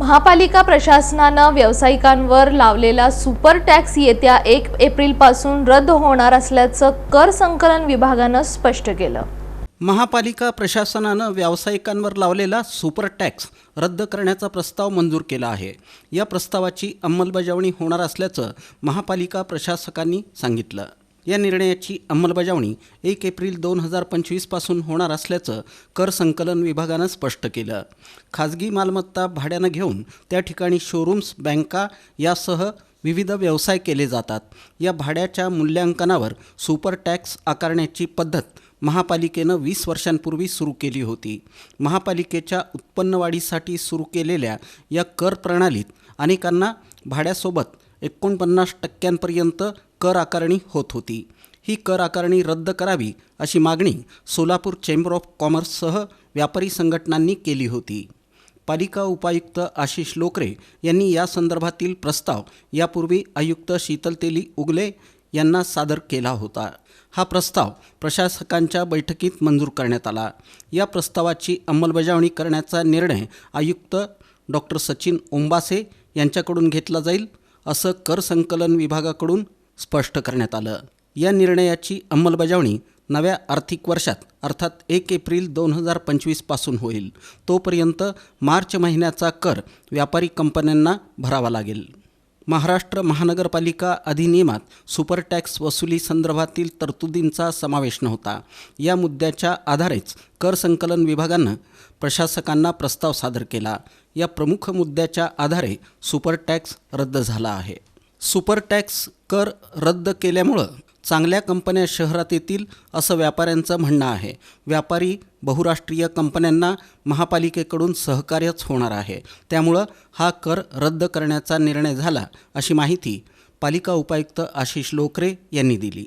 महापालिका प्रशासनानं व्यावसायिकांवर लावलेला सुपर टॅक्स येत्या एक एप्रिलपासून रद्द होणार असल्याचं कर संकलन विभागानं स्पष्ट केलं. महापालिका प्रशासनानं व्यावसायिकांवर लावलेला सुपर टॅक्स रद्द करण्याचा प्रस्ताव मंजूर केला आहे. या प्रस्तावाची अंमलबजावणी होणार असल्याचं महापालिका प्रशासकांनी सांगितलं. या निर्णयाची अंमलबजावणी एक एप्रिल दोन हजार पंचवीसपासून होणार असल्याचं कर संकलन विभागानं स्पष्ट केलं. खाजगी मालमत्ता भाड्यानं घेऊन त्या ठिकाणी शोरूम्स बँका यासह विविध व्यवसाय केले जातात. या भाड्याच्या मूल्यांकनावर सुपर टॅक्स आकारण्याची पद्धत महापालिकेनं वीस वर्षांपूर्वी सुरू केली होती. महापालिकेच्या उत्पन्नवाढीसाठी सुरू केलेल्या या कर प्रणालीत अनेकांना भाड्यासोबत एकोणपन्नास टक्क्यांपर्यंत कर आकारणी होत होती. ही कर आकारणी रद्द करावी अशी मागणी सोलापूर चेंबर ऑफ कॉमर्ससह व्यापारी संघटनांनी केली होती. पालिका उपायुक्त आशिष लोकरे यांनी या संदर्भातील प्रस्ताव यापूर्वी आयुक्त शीतल तेली उगले यांना सादर केला होता. हा प्रस्ताव प्रशासकांच्या बैठकीत मंजूर करण्यात आला. या प्रस्तावाची अंमलबजावणी करण्याचा निर्णय आयुक्त डॉक्टर सचिन ओंबासे यांच्याकडून घेतला जाईल असं कर संकलन विभागाकडून स्पष्ट करण्यात आलं. या निर्णयाची अंमलबजावणी नव्या आर्थिक वर्षात अर्थात एक एप्रिल दोन हजार पंचवीसपासून होईल. तोपर्यंत मार्च महिन्याचा कर व्यापारी कंपन्यांना भरावा लागेल. महाराष्ट्र महानगरपालिका अधिनियमात सुपर टॅक्स वसुली संदर्भातील तरतुदींचा समावेश नव्हता. या मुद्द्याच्या आधारेच कर संकलन विभागानं प्रशासकांना प्रस्ताव सादर केला. या प्रमुख मुद्द्याच्या आधारे सुपर टॅक्स रद्द झाला आहे. सुपरटॅक्स कर रद्द केल्यामुळं चांगल्या कंपन्या शहरात येतील असं व्यापाऱ्यांचं म्हणणं आहे. व्यापारी बहुराष्ट्रीय कंपन्यांना महापालिकेकडून सहकार्यच होणार आहे. त्यामुळं हा कर रद्द करण्याचा निर्णय झाला अशी माहिती पालिका उपायुक्त आशिष लोकरे यांनी दिली.